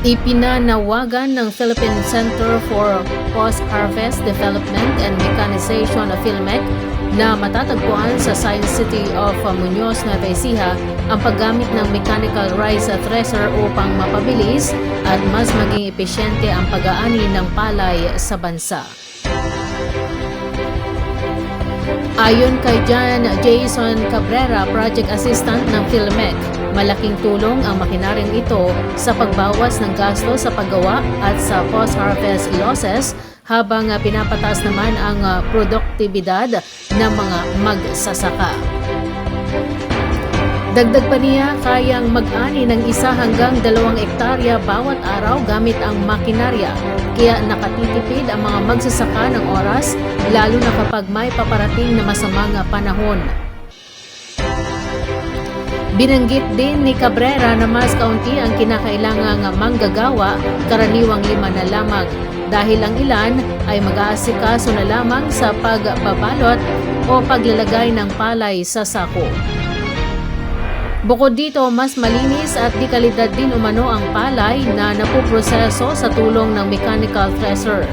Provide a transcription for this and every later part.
Ipinanawagan ng Philippine Center for Post-Harvest Development and Mechanization of PhilMec na matatagpuan sa Science City of Muñoz, Nueva Ecija ang paggamit ng mechanical rice thresher upang mapabilis at mas maging epesyente ang pag-aani ng palay sa bansa. Ayon kay John Jason Cabrera, Project Assistant ng PhilMec, malaking tulong ang makinaryang ito sa pagbawas ng gasto sa paggawa at sa post-harvest losses habang pinapataas naman ang ah, produktibidad ng mga magsasaka. Dagdag pa niya, kayang mag-ani ng isa hanggang dalawang ektarya bawat araw gamit ang makinarya. Kaya nakatitipid ang mga magsasaka ng oras, lalo na kapag may paparating na masamang panahon. Binanggit din ni Cabrera na mas kaunti ang kinakailangang manggagawa, karaniwang lima na lamang, dahil ang ilan ay mag-aasikaso na lamang sa pagbabalot o paglalagay ng palay sa sako. Bukod dito, mas malinis at di kalidad din umano ang palay na napuproseso sa tulong ng mechanical thresher.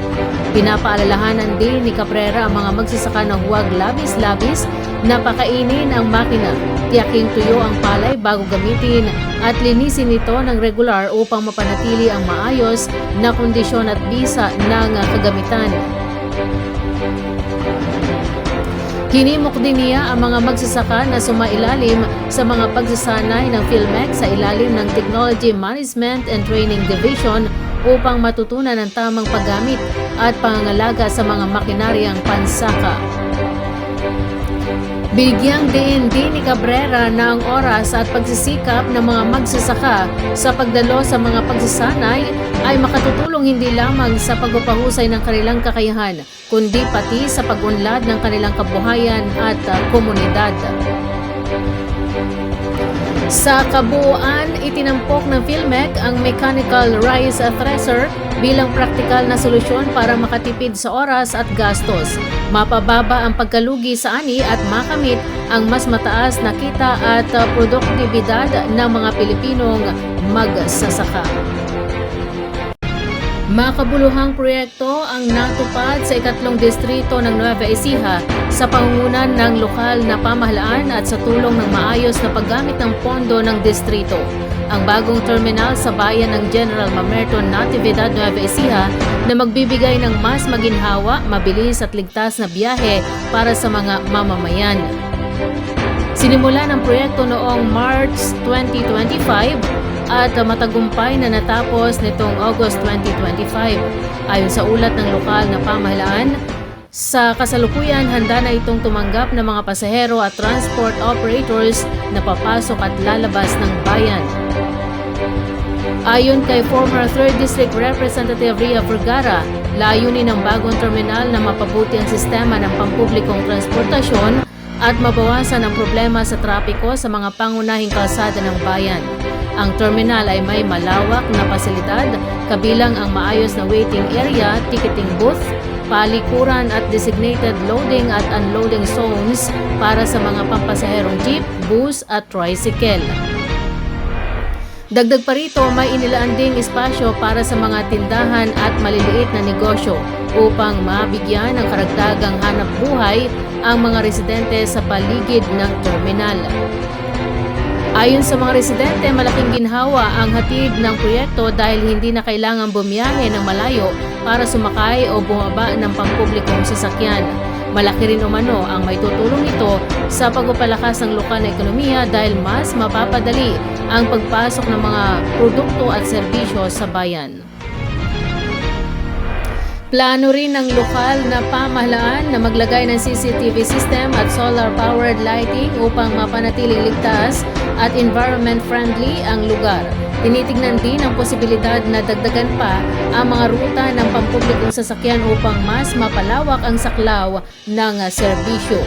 Pinapaalalahanan din ni Cabrera ang mga magsasaka na huwag labis-labis na pakainin ang makina. Tiyaking tuyo ang palay bago gamitin at linisin ito ng regular upang mapanatili ang maayos na kondisyon at bisa ng kagamitan. Hinimok din niya ang mga magsasaka na sumailalim sa mga pagsasanay ng PhilMec sa ilalim ng Technology Management and Training Division upang matutunan ang tamang paggamit at pangangalaga sa mga makinaryang pansaka. Bigyang din ni Cabrera na oras at pagsisikap ng mga magsasaka sa pagdalo sa mga pagsasanay ay makatutulong hindi lamang sa pagpapahusay ng kanilang kakayahan, kundi pati sa pag-unlad ng kanilang kabuhayan at uh, komunidad. Sa kabuuan, itinampok ng PhilMec ang mechanical rice thresher bilang praktikal na solusyon para makatipid sa oras at gastos, mapababa ang pagkalugi sa ani at makamit ang mas mataas na kita at produktibidad ng mga Pilipinong magsasaka. Makabuluhang proyekto ang natupad sa ikatlong distrito ng Nueva Ecija sa pangungunan ng lokal na pamahalaan at sa tulong ng maayos na paggamit ng pondo ng distrito. Ang bagong terminal sa bayan ng General Mamerto Natividad Nueva Ecija na magbibigay ng mas maginhawa, mabilis at ligtas na biyahe para sa mga mamamayan. Sinimula ng proyekto noong March 2025 at matagumpay na natapos nitong August 2025. Ayon sa ulat ng lokal na pamahalaan, sa kasalukuyan, handa na itong tumanggap ng mga pasahero at transport operators na papasok at lalabas ng bayan. Ayon kay former 3rd District Representative Ria Vergara, layunin ng bagong terminal na mapabuti ang sistema ng pampublikong transportasyon at mabawasan ang problema sa trapiko sa mga pangunahing kalsada ng bayan. Ang terminal ay may malawak na pasilidad, kabilang ang maayos na waiting area, ticketing booth, palikuran at designated loading at unloading zones para sa mga pampasaherong jeep, bus at tricycle. Dagdag pa rito, may inilaan ding espasyo para sa mga tindahan at maliliit na negosyo upang mabigyan ng karagdagang hanap buhay ang mga residente sa paligid ng terminal. Ayon sa mga residente, malaking ginhawa ang hatid ng proyekto dahil hindi na kailangan bumiyahe ng malayo para sumakay o bumaba ng pampublikong sasakyan. Malaki rin umano ang may tutulong ito sa pagpapalakas ng lokal na ekonomiya dahil mas mapapadali ang pagpasok ng mga produkto at serbisyo sa bayan. Plano rin ng lokal na pamahalaan na maglagay ng CCTV system at solar-powered lighting upang mapanatiling ligtas at environment-friendly ang lugar. Tinitignan din ang posibilidad na dagdagan pa ang mga ruta ng pampublikong sasakyan upang mas mapalawak ang saklaw ng serbisyo.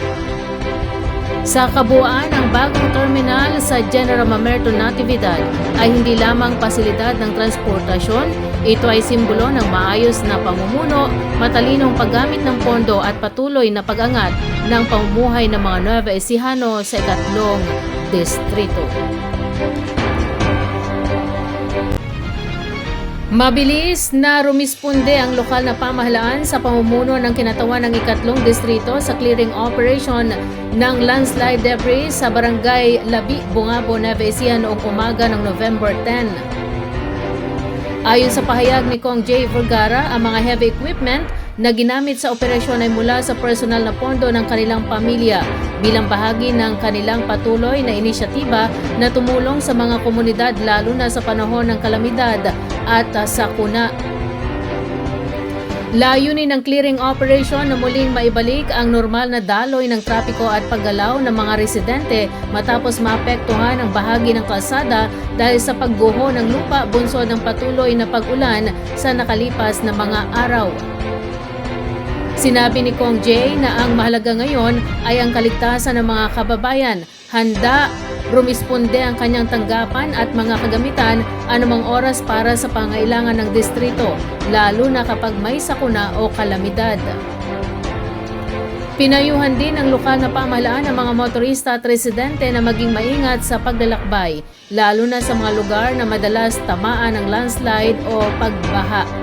Sa kabuuan, ang bagong terminal sa General Mamerto Natividad ay hindi lamang pasilidad ng transportasyon, ito ay simbolo ng maayos na pamumuno, matalinong paggamit ng pondo at patuloy na pag-angat ng pamumuhay ng mga Nueva Ecijano sa ikatlong distrito. Mabilis na rumisponde ang lokal na pamahalaan sa pamumuno ng kinatawan ng ikatlong distrito sa clearing operation ng landslide debris sa barangay Labi, Bungabo, Nueva Ecija noong umaga ng November 10. Ayon sa pahayag ni Kong J. Vergara, ang mga heavy equipment na ginamit sa operasyon ay mula sa personal na pondo ng kanilang pamilya bilang bahagi ng kanilang patuloy na inisyatiba na tumulong sa mga komunidad lalo na sa panahon ng kalamidad at sakuna. Layunin ng clearing operation na muling maibalik ang normal na daloy ng trapiko at paggalaw ng mga residente matapos maapektuhan ang bahagi ng kalsada dahil sa pagguho ng lupa bunsod ng patuloy na pag-ulan sa nakalipas na mga araw. Sinabi ni Kong Jay na ang mahalaga ngayon ay ang kaligtasan ng mga kababayan. Handa rumisponde ang kanyang tanggapan at mga kagamitan anumang oras para sa pangailangan ng distrito, lalo na kapag may sakuna o kalamidad. Pinayuhan din ng lokal na pamahalaan ng mga motorista at residente na maging maingat sa paglalakbay, lalo na sa mga lugar na madalas tamaan ng landslide o pagbaha.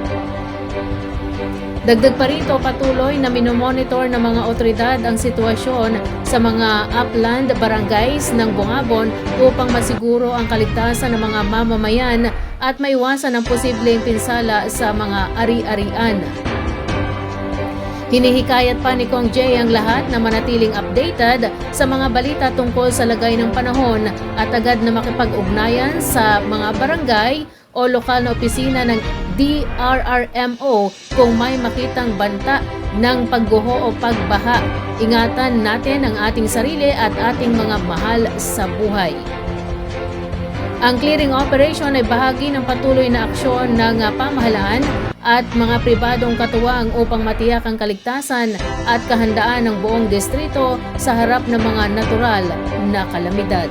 Dagdag pa rito patuloy na minomonitor ng mga otoridad ang sitwasyon sa mga upland barangays ng Bungabon upang masiguro ang kaligtasan ng mga mamamayan at maiwasan ang posibleng pinsala sa mga ari-arian. Hinihikayat pa ni Kong Jay ang lahat na manatiling updated sa mga balita tungkol sa lagay ng panahon at agad na makipag-ugnayan sa mga barangay o lokal na opisina ng DRRMO kung may makitang banta ng pagguho o pagbaha. Ingatan natin ang ating sarili at ating mga mahal sa buhay. Ang clearing operation ay bahagi ng patuloy na aksyon ng pamahalaan at mga pribadong katuwang upang matiyak ang kaligtasan at kahandaan ng buong distrito sa harap ng mga natural na kalamidad.